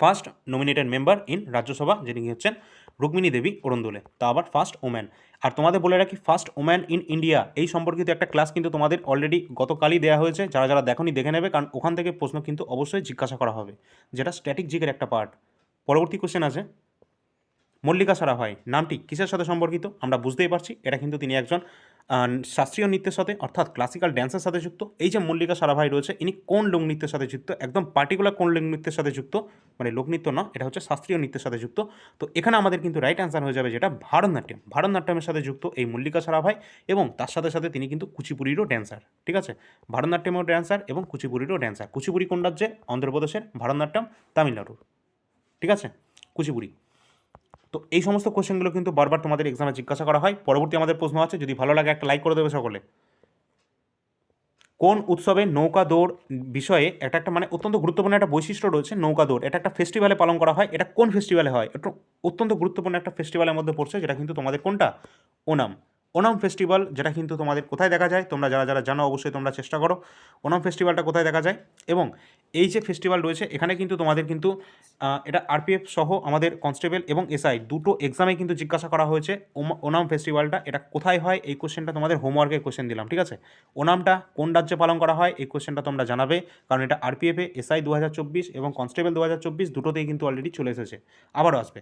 [SPEAKER 1] First nominated member in Rajya Sabha, যিনি হচ্ছেন রুক্মিণী দেবী অরুণদুলে, তা আবার ফার্স্ট ওম্যান আর তোমাদের বলে রাখি ফার্স্ট ওম্যান ইন ইন্ডিয়া এই সম্পর্কিত একটা ক্লাস কিন্তু তোমাদের অলরেডি গতকালই দেওয়া হয়েছে, যারা যারা দেখনি দেখে নেবে, কারণ ওখান থেকে প্রশ্ন কিন্তু অবশ্যই জিজ্ঞাসা করা হবে, যেটা স্ট্যাটিক জিকের একটা পার্ট পরবর্তী কোশ্চেন আছে, মল্লিকা সারাভাই, নামটি কিসের সাথে সম্পর্কিত? আমরা বুঝতেই পারছি, এটা কিন্তু তিনি একজন শাস্ত্রীয় নৃত্যের সাথে, অর্থাৎ ক্লাসিক্যাল ড্যান্সের সাথে যুক্ত। এই যে মল্লিকা সারাভাই রয়েছে, ইনি কোন লোকনৃত্যের সাথে যুক্ত? একদম পার্টিকুলার কোন লোকনৃত্যের সাথে যুক্ত? মানে লোকনৃত্য না এটা হচ্ছে শাস্ত্রীয় নৃত্যের সাথে যুক্ত। তো এখানে আমাদের কিন্তু রাইট অ্যান্সার হয়ে যাবে যেটা ভারতনাট্যম। ভারতনাট্যমের সাথে যুক্ত এই মল্লিকা সারাভাই এবং তার সাথে সাথে তিনি কিন্তু কুচিপুরিরও ড্যান্সার ঠিক আছে? ভারতনাট্যমের ড্যান্সার এবং কুচিপুরিরও ড্যান্সার কুচিপুরি কোন রাজ্যে? অন্ধ্রপ্রদেশের ভারতনাট্যম, তামিলনাড়ুর, ঠিক আছে? কুচিপুরি তো এই সমস্ত কোশ্চেনগুলো কিন্তু বারবার তোমাদের এক্সামে জিজ্ঞাসা করা হয়। পরবর্তী আমাদের প্রশ্ন আছে, যদি ভালো লাগে একটা লাইক করে দেবে সকলে। কোন উৎসবে নৌকা দৌড় বিষয়ে এটা একটা মানে অত্যন্ত গুরুত্বপূর্ণ একটা বৈশিষ্ট্য রয়েছে, নৌকা দৌড়। এটা একটা ফেস্টিভ্যালে পালন করা হয়। এটা কোন ফেস্টিভ্যালে হয়? এটা অত্যন্ত গুরুত্বপূর্ণ একটা ফেস্টিভ্যালের মধ্যে পড়ছে, যেটা কিন্তু তোমাদের কোনটা? ওনাম। ওনাম ফেস্টিভ্যাল যেটা কিন্তু তোমাদের কোথায় দেখা যায়, তোমরা যারা যারা জানো অবশ্যই তোমরা চেষ্টা করো, ওনাম ফেস্টিভ্যালটা কোথায় দেখা যায়? এবং এই যে ফেস্টিভ্যাল রয়েছে, এখানে কিন্তু তোমাদের কিন্তু এটা আরপিএফ সহ আমাদের কনস্টেবল এবং এসআই, দুটো এক্সামে কিন্তু জিজ্ঞাসা করা হয়েছে ওনাম ফেস্টিভ্যালটা এটা কোথায় হয়? এই কোশ্চেনটা তোমাদের হোমওয়ার্কের কোশ্চেন দিলাম, ঠিক আছে? ওনামটা কোন রাজ্যে পালন করা হয়? এই কোশ্চেনটা তোমরা জানাবে, কারণ এটা আরপিএফে এসআই দু হাজার চব্বিশ এবং কনস্টেবল দু হাজার চব্বিশ দুটোতেই কিন্তু অলরেডি চলে এসেছে। আবারও আসবে।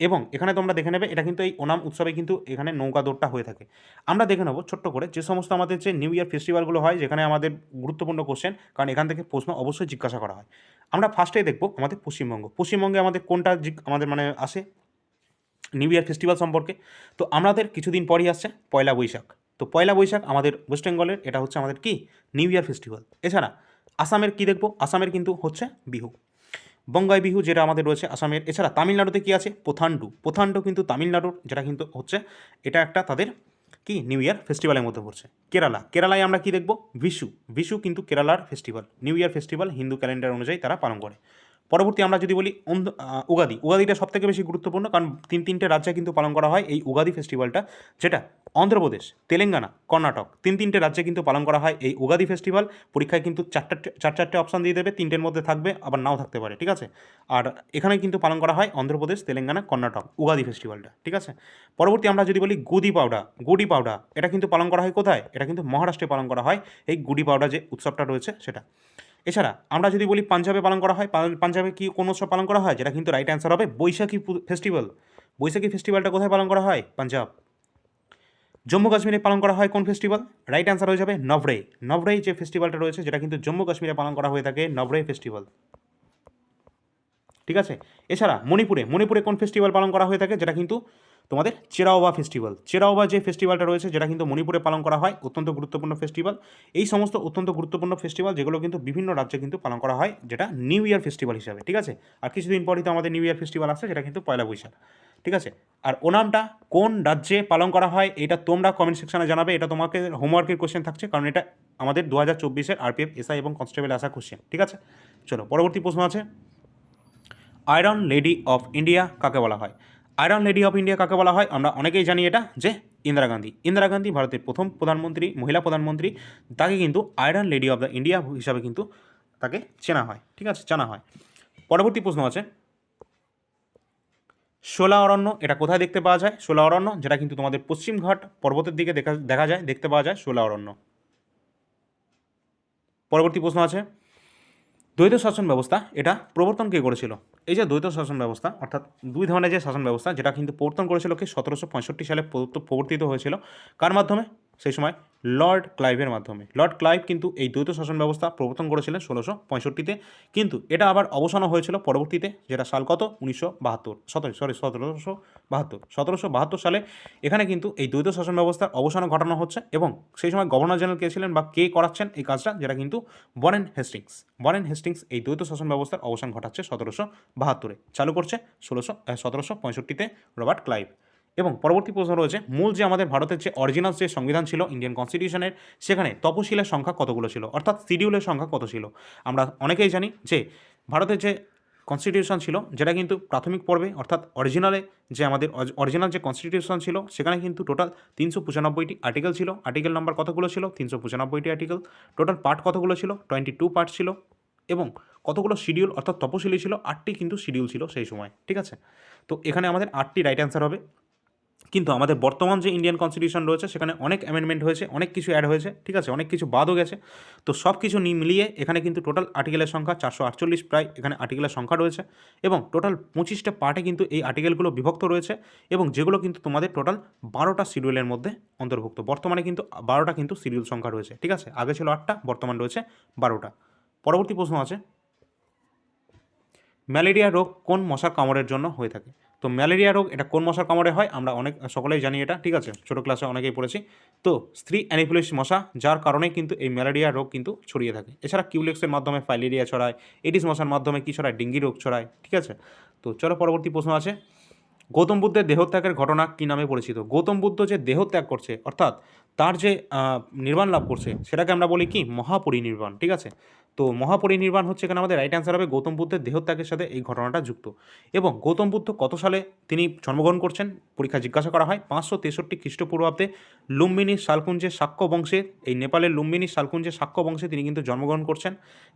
[SPEAKER 1] এবং এখানে তোমরা দেখে নেবে, এটা কিন্তু এই ওনাম উৎসবে কিন্তু এখানে নৌকা দৌড়টা হয়ে থাকে। আমরা দেখে নেব ছোট্ট করে যে সমস্ত আমাদের যে নিউ ইয়ার ফেস্টিভ্যালগুলো হয়, যেখানে আমাদের গুরুত্বপূর্ণ কোশ্চেন কারণ এখান থেকে প্রশ্ন অবশ্যই জিজ্ঞাসা করা হয়। আমরা ফার্স্টেই দেখব আমাদের পশ্চিমবঙ্গ। পশ্চিমবঙ্গে আমাদের কোনটা আমাদের মানে আসে? নিউ ইয়ার ফেস্টিভ্যাল সম্পর্কে। তো আমাদের কিছুদিন পরই আসছে পয়লা বৈশাখ। তো পয়লা বৈশাখ আমাদের ওয়েস্ট বেঙ্গলের এটা হচ্ছে আমাদের কি? নিউ ইয়ার ফেস্টিভ্যাল এছাড়া আসামের কি দেখব? আসামের কিন্তু হচ্ছে বিহু। বঙ্গাই বিহু যেটা আমাদের রয়েছে আসামের। এছাড়া তামিলনাড়ুতে কি আছে? পোথান্ডু। পোথান্ডু কিন্তু তামিলনাড়ুর, যেটা কিন্তু হচ্ছে, এটা একটা তাদের কি নিউ ইয়ার ফেস্টিভ্যালের মধ্যে পড়ছে। কেরালা। কেরালায় আমরা কি দেখব? বিশু বিশু কিন্তু কেরালার festival new year festival Hindu calendar অনুযায়ী তারা পালন করে। পরবর্তী আমরা যদি বলি উগাদি। উগাদিটা সব থেকে বেশি গুরুত্বপূর্ণ কারণ তিন তিনটে রাজ্যে কিন্তু পালন করা হয় এই উগাদি ফেস্টিভ্যালটা যেটা অন্ধ্রপ্রদেশ, তেলেঙ্গানা, কর্ণাটক, তিন তিনটে রাজ্যে কিন্তু পালন করা হয় এই উগাদি ফেস্টিভ্যাল পরীক্ষায় কিন্তু চারটা, চার চারটে অপশান দিয়ে দেবে, তিনটের মধ্যে থাকবে, আবার নাও থাকতে পারে, ঠিক আছে? আর এখানে কিন্তু পালন করা হয় অন্ধ্রপ্রদেশ, তেলেঙ্গানা, কর্ণাটক, উগাদি ফেস্টিভ্যালটা ঠিক আছে? পরবর্তী আমরা যদি বলি গুদি পাউডা গুডি পাউডা এটা কিন্তু পালন করা হয় কোথায়? এটা কিন্তু মহারাষ্ট্রে পালন করা হয়, এই গুডি পাউডা যে উৎসবটা রয়েছে সেটা। এছাড়া আমরা যদি বলি পাঞ্জাবে পালন করা হয় পাঞ্জাবে কি কোন উৎসব পালন করা হয়? যেটা কিন্তু রাইট অ্যান্সার হবে বৈশাখী ফেস্টিভ্যাল বৈশাখী ফেস্টিভ্যালটা কোথায় পালন করা হয়? পাঞ্জাব। জম্মু কাশ্মীরে পালন করা হয় কোন ফেস্টিভ্যাল রাইট অ্যান্সার হয়ে যাবে নভরে নভরে যে ফেস্টিভ্যালটা রয়েছে, যেটা কিন্তু জম্মু কাশ্মীরে পালন করা হয়ে থাকে নভরে ফেস্টিভ্যাল ঠিক আছে? এছাড়া মণিপুরে মণিপুরে কোন ফেস্টিভ্যাল পালন করা হয়ে থাকে? যেটা কিন্তু তোমাদের চেরাওবা ফেস্টিভ্যাল। চেরাওবা যে ফেস্টিভ্যালটা রয়েছে, যেটা কিন্তু মণিপুরে পালন করা হয়, অত্যন্ত গুরুত্বপূর্ণ ফেস্টিভ্যাল। এই সমস্ত অত্যন্ত গুরুত্বপূর্ণ ফেস্টিভ্যাল, যেগুলো কিন্তু বিভিন্ন রাজ্যে কিন্তু পালন করা হয়, যেটা নিউ ইয়ার ফেস্টিভ্যাল হিসাবে, ঠিক আছে? আর কিছুদিন পরই তো আমাদের নিউ ইয়ার ফেস্টিভ্যাল আসছে, যেটা কিন্তু পয়লা বৈশাখ, ঠিক আছে? আর ওনামটা কোন রাজ্যে পালন করা হয়, এটা তোমরা কমেন্ট সেকশনে জানাবে, এটা তোমাকে হোমওয়ার্কের কোশ্চেন থাকছে, কারণ এটা আমাদের দু হাজার চব্বিশের আরপিএফ এসআই এবং কনস্টেবল আসা কোশ্চেন ঠিক আছে? চলো, পরবর্তী প্রশ্ন আছে। আয়রন লেডি অফ ইন্ডিয়া কাকে বলা হয়? আয়রন লেডি অফ ইন্ডিয়া কাকে বলা হয়? আমরা অনেকেই জানি এটা, যে ইন্দিরা গান্ধী। ইন্দিরা গান্ধী ভারতের প্রথম প্রধানমন্ত্রী, মহিলা প্রধানমন্ত্রী, তাকে কিন্তু iron lady of the India হিসাবে কিন্তু তাকে চেনা হয়। ঠিক আছে? জানা হয়। পরবর্তী প্রশ্ন আছে। শোলা অরণ্য, এটা কোথায় দেখতে পাওয়া যায়? শোলা অরণ্য, যেটা কিন্তু তোমাদের পশ্চিমঘাট পর্বতের দিকে দেখা দেখা যায়, দেখতে পাওয়া যায় শোলা অরণ্য। পরবর্তী প্রশ্ন আছে। দ্বৈত শাসন ব্যবস্থা, এটা প্রবর্তন কে করেছিল? এই যে দ্বৈত শাসন ব্যবস্থা, অর্থাৎ দুই ধরনের যে শাসন ব্যবস্থা, যেটা কিন্তু প্রবর্তন করেছিল কি সতেরোশো পঁয়ষট্টি সালে প্রবর্তিত হয়েছিল। কার মাধ্যমে? সেই সময় লর্ড ক্লাইভের মাধ্যমে। লর্ড ক্লাইভ কিন্তু এই দ্বৈত শাসন ব্যবস্থা প্রবর্তন করেছিলেন ষোলোশো পঁয়ষট্টিতে। কিন্তু এটা আবার অবসানও হয়েছিল পরবর্তীতে, যেটা সাল কত? উনিশশো বাহাত্তর। সতেরো সরি সতেরোশো বাহাত্তর। সতেরোশো বাহাত্তর সালে এখানে কিন্তু এই দ্বৈত শাসন ব্যবস্থার অবসানও ঘটানো হচ্ছে এবং সেই সময় গভর্নর জেনারেল কে ছিলেন বা কে করাচ্ছেন এই কাজটা, যেটা কিন্তু বরেন হেস্টিংস। বরেন হেস্টিংস এই দ্বৈত শাসন ব্যবস্থার অবসান ঘটাচ্ছে সতেরোশো বাহাত্তরে। চালু করছে ষোলোশো সতেরোশো পঁয়ষট্টিতে রবার্ট ক্লাইভ। এবং পরবর্তী প্রশ্ন রয়েছে, মূল যে আমাদের ভারতের যে অরিজিনাল যে সংবিধান ছিল ইন্ডিয়ান কনস্টিটিউশনের সেখানে তপশিলের সংখ্যা কতগুলো ছিল? অর্থাৎ শিডিউলের সংখ্যা কত ছিল? আমরা অনেকেই জানি যে ভারতের যে কনস্টিটিউশন ছিল, যেটা কিন্তু প্রাথমিক পর্বে, অর্থাৎ অরিজিনালে যে আমাদের অরিজিনাল যে কনস্টিটিউশন ছিল, সেখানে কিন্তু টোটাল তিনশো পঁচানব্বইটি আর্টিকেল ছিল। আর্টিকেল নাম্বার কতগুলো ছিল? তিনশো পঁচানব্বইটি আর্টিকেল টোটাল পার্ট কতগুলো ছিল? টোয়েন্টি টু পার্ট ছিল। এবং কতগুলো শিডিউল অর্থাৎ তপশিলি ছিল, আটটি কিন্তু শিডিউল ছিল সেই সময়। ঠিক আছে? তো এখানে আমাদের আটটি রাইট অ্যান্সার হবে। কিন্তু আমাদের বর্তমান যে ইন্ডিয়ান কনস্টিটিউশন রয়েছে, সেখানে অনেক অ্যামেন্ডমেন্ট হয়েছে, অনেক কিছু অ্যাড হয়েছে, ঠিক আছে? অনেক কিছু বাদও গেছে। তো সব কিছু নিয়ে মিলিয়ে এখানে কিন্তু টোটাল আর্টিকেলের সংখ্যা চারশো আটচল্লিশ প্রায় এখানে আর্টিকেলের সংখ্যা রয়েছে এবং টোটাল পঁচিশটা পার্টে কিন্তু এই আর্টিকেলগুলো বিভক্ত রয়েছে এবং যেগুলো কিন্তু তোমাদের টোটাল বারোটা শিডিউলের মধ্যে অন্তর্ভুক্ত। বর্তমানে কিন্তু বারোটা কিন্তু শিডিউল সংখ্যা রয়েছে, ঠিক আছে? আগে ছিল আটটা, বর্তমান রয়েছে বারোটা। পরবর্তী প্রশ্ন আছে, ম্যালেরিয়া রোগ কোন মশার কামড়ের জন্য হয়ে থাকে? তো ম্যালেরিয়া রোগ, এটা কোন মশার কামড়ে হয়? আমরা অনেক, সকলেই জানি এটা, ঠিক আছে? ছোটো ক্লাসে অনেকেই পড়েছি। তো স্ত্রী অ্যানিফিলিস মশা, যার কারণে কিন্তু এই ম্যালেরিয়া রোগ কিন্তু ছড়িয়ে থাকে। এছাড়া কিউলেক্সের মাধ্যমে ফাইলেরিয়া ছড়ায় এডিস মশার মাধ্যমে কী ছড়ায়? ডেঙ্গি রোগ ছড়ায়, ঠিক আছে? তো চলো পরবর্তী প্রশ্ন আছে। গৌতম বুদ্ধের দেহত্যাগের ঘটনা কী নামে পরিচিত? গৌতম বুদ্ধ যে দেহত্যাগ করছে, অর্থাৎ তার যে নির্বাণ লাভ করছে, সেটাকে আমরা বলি কি? মহাপরিনির্বাণ, ঠিক আছে? তো মহাপরিনির্বাণ হচ্ছে এখানে আমাদের রাইট অ্যান্সার হবে গৌতম বুদ্ধের দেহত্যাগের সাথে এই ঘটনাটা যুক্ত। এবং গৌতম বুদ্ধ কত সালে তিনি জন্মগ্রহণ করছেন? পরীক্ষা জিজ্ঞাসা করা হয় পাঁচশো তেষট্টি খ্রিস্টপূর্বাব্দে লুম্বিনী শালকুঞ্জের সাক্ষ্য বংশে, এই নেপালের লুম্বিনী শালকুঞ্জের সাক্ষ্য বংশে তিনি কিন্তু জন্মগ্রহণ করছেন।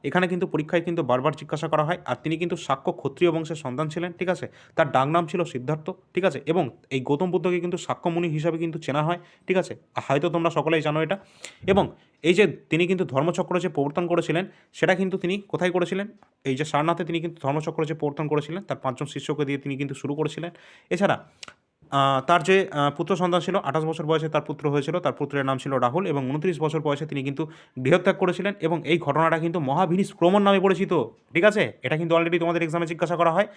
[SPEAKER 1] এখানে কিন্তু পরীক্ষায় কিন্তু বারবার জিজ্ঞাসা করা হয়, আর তিনি কিন্তু সাক্ষ্য ক্ষত্রিয় বংশের সন্তান ছিলেন, ঠিক আছে? তার ডাক নাম ছিল সিদ্ধার্থ, ঠিক আছে? এবং এই গৌতম বুদ্ধকে কিন্তু সাক্ষ্যমুনি হিসাবে কিন্তু চেনা হয়, ঠিক আছে? হয়তো তোমরা সকলেই জানো এটা। এবং এই যে তিনি কিন্তু ধর্মচক্র যে প্রবর্তন করেছিলেন, সেটা কিন্তু তিনি কোথায় করেছিলেন? এই যে সারনাথে তিনি কিন্তু ধর্মচক্র যে প্রবর্তন করেছিলেন, তার পাঁচজন শিষ্যকে দিয়ে তিনি কিন্তু শুরু করেছিলেন। এছাড়া তার যে পুত্র সন্তান ছিল, আঠাশ বছর বয়সে তার পুত্র হয়েছিল, তার পুত্রের নাম ছিল রাহুল এবং উনত্রিশ বছর বয়সে তিনি কিন্তু গৃহত্যাগ করেছিলেন এবং এই ঘটনাটা কিন্তু মহাভিনিষ্ক্রমণ নামে পরিচিত, ঠিক আছে? এটা কিন্তু অলরেডি তোমাদের এক্সামে জিজ্ঞাসা করা হয়।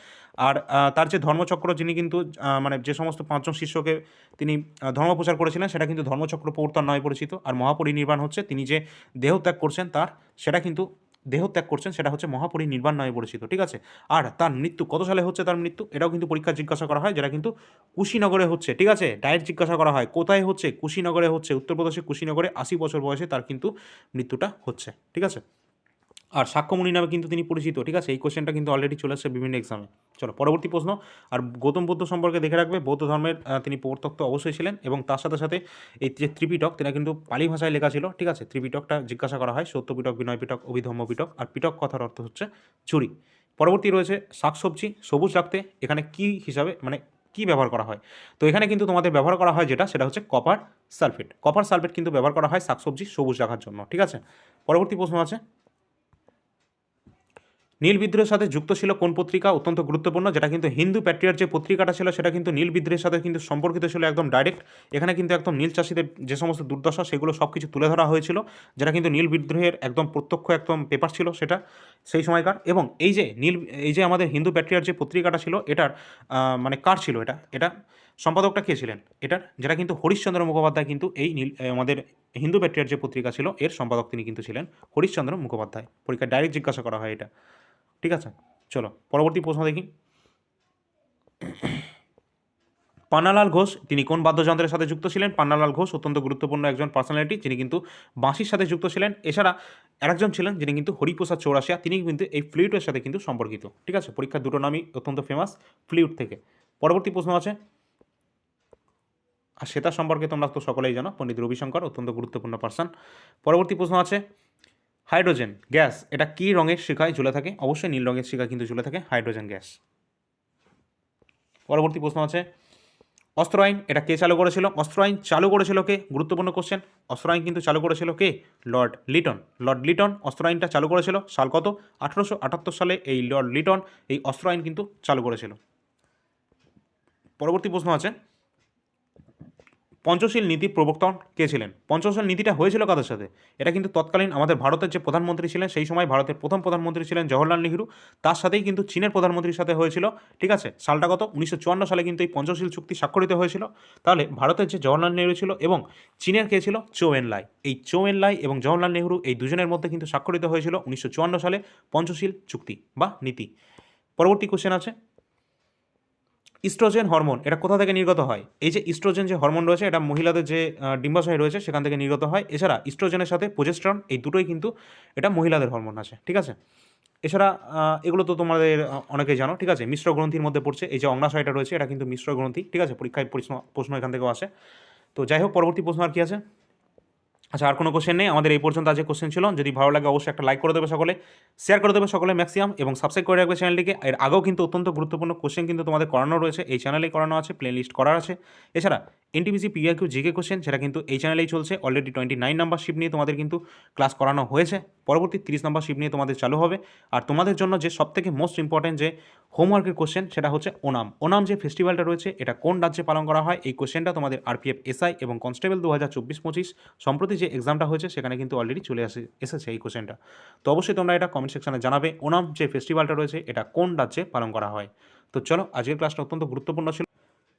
[SPEAKER 1] আর তার যে ধর্মচক্র, যিনি কিন্তু মানে যে সমস্ত পাঁচজন শিষ্যকে তিনি ধর্ম প্রচার করেছিলেন, সেটা কিন্তু ধর্মচক্র প্রবর্তন নামে পরিচিত। আর মহাপরিনির্বাণ হচ্ছে, তিনি যে দেহত্যাগ করছেন তার, সেটা কিন্তু দেহত্যাগ করছেন, সেটা হচ্ছে মহাপরিনির্বাণ নামে পরিচিত, ঠিক আছে? আর তার মৃত্যু, কত সালে হচ্ছে তার মৃত্যু? এটাও কিন্তু পরীক্ষা জিজ্ঞাসা করা হয়, যেটা কিন্তু কুশিনগরে হচ্ছে, ঠিক আছে? ডায়েট জিজ্ঞাসা করা হয়, কোথায় হচ্ছে? কুশিনগরে হচ্ছে, উত্তরপ্রদেশে কুশিনগরে, আশি বছর বয়সে তার কিন্তু মৃত্যুটা হচ্ছে, ঠিক আছে? আর সাক্ষ্যমণি নামে কিন্তু তিনি পরিচিত, ঠিক আছে? এই কোশ্চেনটা কিন্তু অলরেডি চলে আসছে বিভিন্ন এক্সামে চলো, পরবর্তী প্রশ্ন। আর গৌতম বুদ্ধ সম্পর্কে দেখে রাখবে, বৌদ্ধ ধর্মের তিনি প্রবর্তক অবশ্যই ছিলেন এবং তার সাথে সাথে এই যে ত্রিপিটক, তিনি কিন্তু পালি ভাষায় লেখা ছিল, ঠিক আছে? ত্রিপিটকটা জিজ্ঞাসা করা হয়, সত্যপিটক বিনয় পিটক অভিধম্ম পিটক আর পিটক কথার অর্থ হচ্ছে চুরি। পরবর্তী রয়েছে, শাকসবজি, সবুজ রাখতে এখানে কি হিসাবে মানে কি ব্যবহার করা হয়? তো এখানে কিন্তু তোমাদের ব্যবহার করা হয় যেটা, সেটা হচ্ছে কপার সালফেট। কপার সালফেট কিন্তু ব্যবহার করা হয় শাকসবজি, সবুজ রাখার জন্য, ঠিক আছে? পরবর্তী প্রশ্ন আছে নীল বিদ্রোহের সাথে যুক্ত ছিল কোন পত্রিকা? অত্যন্ত গুরুত্বপূর্ণ, যেটা কিন্তু হিন্দু প্যাট্রিয়ার যে পত্রিকাটা ছিল, সেটা কিন্তু নীল বিদ্রোহের সাথে কিন্তু সম্পর্কিত ছিল একদম ডাইরেক্ট এখানে কিন্তু একদম নীল চাষিদের যে সমস্ত দুর্দশা, সেগুলো সব কিছু তুলে ধরা হয়েছিল, যেটা কিন্তু নীল বিদ্রোহের একদম প্রত্যক্ষ একদম পেপার ছিল সেটা। সেই সময়কার এবং এই যে নীল, এই যে আমাদের হিন্দু প্যাট্রিয়ার যে পত্রিকাটা ছিল, এটার মানে কার ছিল এটা? এটা সম্পাদকটা কে ছিলেন? এটার, যেটা কিন্তু হরিশ্চন্দ্র মুখোপাধ্যায় কিন্তু এই নীল আমাদের হিন্দু প্যাট্রিয়ার যে পত্রিকা ছিল, এর সম্পাদক তিনি কিন্তু ছিলেন হরিশ্চন্দ্র মুখোপাধ্যায়। পরীক্ষায় ডাইরেক্ট জিজ্ঞাসা করা হয় এটা। ঠিক আছে? চলো, পরবর্তী প্রশ্ন দেখি। পান্নালাল ঘোষ, তিনি কোন বাদ্যযন্ত্রের সাথে যুক্ত ছিলেন? পান্নালাল ঘোষ অত্যন্ত গুরুত্বপূর্ণ একজন পার্সোনালিটি যিনি কিন্তু বাঁশির সাথে যুক্ত ছিলেন। এছাড়া আরেকজন ছিলেন, যিনি কিন্তু হরিপ্রসাদ চৌরাশিয়া, তিনি কিন্তু এই ফ্লুইটের সাথে কিন্তু সম্পর্কিত। ঠিক আছে? পরীক্ষার দুটো নামই অত্যন্ত ফেমাস ফ্লুইট থেকে। পরবর্তী প্রশ্ন আছে। আর সেটা সম্পর্কে তোমরা তো সকলেই জানো, পণ্ডিত রবিশঙ্কর, অত্যন্ত গুরুত্বপূর্ণ পার্সন পরবর্তী প্রশ্ন আছে, হাইড্রোজেন, গ্যাস, এটা কী রঙের শিখায় ঝুলে থাকে? অবশ্যই নীল রঙের শিখায় কিন্তু ঝুলে থাকে হাইড্রোজেন গ্যাস। পরবর্তী প্রশ্ন আছে অস্ত্র আইন, এটা কে চালু করেছিল? অস্ত্র আইন চালু করেছিল কে? গুরুত্বপূর্ণ কোশ্চেন অস্ত্র আইন কিন্তু চালু করেছিল কে? Lord Lytton. লর্ড লিটন অস্ত্র আইনটা চালু করেছিল সাল কত? আঠারোশো আটাত্তর সালে এই লর্ড লিটন এই অস্ত্র আইন কিন্তু চালু করেছিল। পরবর্তী প্রশ্ন আছে। পঞ্চশীল নীতি প্রবর্তন কে ছিলেন? পঞ্চশীল নীতিটা হয়েছিল কাদের সাথে? এটা কিন্তু তৎকালীন আমাদের ভারতের যে প্রধানমন্ত্রী ছিলেন, সেই সময় ভারতের প্রথম প্রধানমন্ত্রী ছিলেন জওহরলাল নেহরু। তার সাথেই কিন্তু চীনের প্রধানমন্ত্রীর সাথে হয়েছিল, ঠিক আছে? সালটা কত? উনিশশো চুয়ান্ন সালে কিন্তু এই পঞ্চশীল চুক্তি স্বাক্ষরিত হয়েছিল। তাহলে ভারতের যে জওহরলাল নেহরু ছিল এবং চীনের কে ছিল? চৌ এন লাই। এই চৌ এন লাই এবং জওহরলাল নেহরু এই দুজনের মধ্যে কিন্তু স্বাক্ষরিত হয়েছিল উনিশশো চুয়ান্ন সালে পঞ্চশীল চুক্তি বা নীতি। পরবর্তী কোশ্চেন আছে। ইস্ট্রোজেন হরমোন, এটা কোথা থেকে নির্গত হয়? এই যে ইস্ট্রোজেন যে হরমোন রয়েছে, এটা মহিলাদের যে ডিম্বাশয় রয়েছে, সেখান থেকে নির্গত হয়। এছাড়া ইস্ট্রোজেনের সাথে প্রোজেস্ট্রন, এই দুটোই কিন্তু এটা মহিলাদের হরমোন আছে, ঠিক আছে? এছাড়া এগুলো তো তোমাদের অনেকেই জানো, ঠিক আছে? মিশ্র গ্রন্থির মধ্যে পড়ছে, এই যে অগ্নাশয়টা রয়েছে, এটা কিন্তু মিশ্র গ্রন্থি, ঠিক আছে? পরীক্ষায় প্রশ্ন প্রশ্ন এখান থেকেও আসে। তো যাই হোক, পরবর্তী প্রশ্ন আর কি আছে? আচ্ছা আর কোনো কোশ্চেন নেই। আমাদের এই পর্যন্ত আজকে কোশ্চেন ছিল। যদি ভালো লাগে, অবশ্যই একটা লাইক করে দেবে সকলে শেয়ার করে দেবে সকলে ম্যাক্সিমাম এবং সাবস্ক্রাইব করে রাখবে চ্যানেলটিকে এর আগেও কিন্তু অত্যন্ত গুরুত্বপূর্ণ কোশ্চেন কিন্তু তোমাদের করানো রয়েছে। এই চ্যানেলেই করানো আছে প্লে লিস্ট করার আছে। এছাড়া এনটিপিসি পিআইকিউ জিকে কোশ্চেন সেটা কিন্তু এই চ্যানেলেই চলছে। Already twenty nine number ship নিয়ে তোমাদের কিন্তু ক্লাস করানো হয়েছে। পরবর্তী তিরিশ নাম্বার শিপ নিয়ে তোমাদের চালু হবে। আর তোমাদের জন্য যে সবথেকে মোস্ট ইম্পর্টেন্ট যে হোমওয়ার্কের কোশ্চেন সেটা হচ্ছে ওনাম। ওনাম যে ফেস্টিভ্যালটা রয়েছে, এটা কোন রাজ্যে পালন করা হয়? এই কোশ্চেনটা তোমাদের আরপিএফ এসআই এবং কনস্টেবল দু হাজার চব্বিশ পঁচিশ, সম্প্রতি যে এক্সামটা হয়েছে, সেখানে কিন্তু অলরেডি চলে আসে, এসেছে এই কোশ্চেনটা তো অবশ্যই তোমরা এটা কমেন্ট সেকশনে জানাবে। ওনাম যে ফেস্টিভ্যালটা রয়েছে, এটা কোন রাজ্যে পালন করা হয়? তো চলো, আজকের ক্লাসটা অত্যন্ত গুরুত্বপূর্ণ ছিল।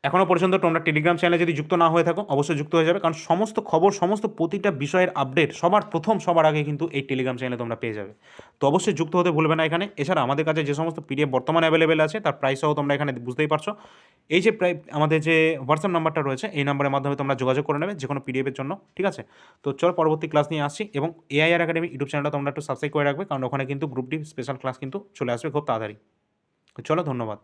[SPEAKER 1] এখনও পর্যন্ত তোমরা টেলিগ্রাম চ্যানেলে যদি যুক্ত না হয়ে থাকো, অবশ্যই যুক্ত হয়ে যাবে। কারণ সমস্ত খবর, সমস্ত প্রতিটা বিষয়ের আপডেট সবার প্রথম, সবার আগে কিন্তু এই টেলিগ্রাম চ্যানেলে তোমরা পেয়ে যাবে। তো অবশ্যই যুক্ত হতে ভুলবে না এখানে। এছাড়া আমাদের কাছে যে সমস্ত পিডিএফ বর্তমানে অ্যাভেলেবেল আছে, তার প্রাইসও তোমরা এখানে বুঝতেই পারছ। এই যে প্রায় আমাদের যে হোয়াটসঅ্যাপ নাম্বারটা রয়েছে, এই নাম্বারের মাধ্যমে তোমরা যোগাযোগ করে নেবে যে কোনো পিডিএফের জন্য, ঠিক আছে? তো চলো পরবর্তী ক্লাস নিয়ে আসছি এবং এআইআর একাডেমি ইউটিউব চ্যানেলটা তোমরা একটু সাবস্ক্রাইব করে রাখবে, কারণ ওখানে কিন্তু গ্রুপটি স্পেশাল ক্লাস কিন্তু চলে আসবে খুব তাড়াতাড়ি। চলো ধন্যবাদ।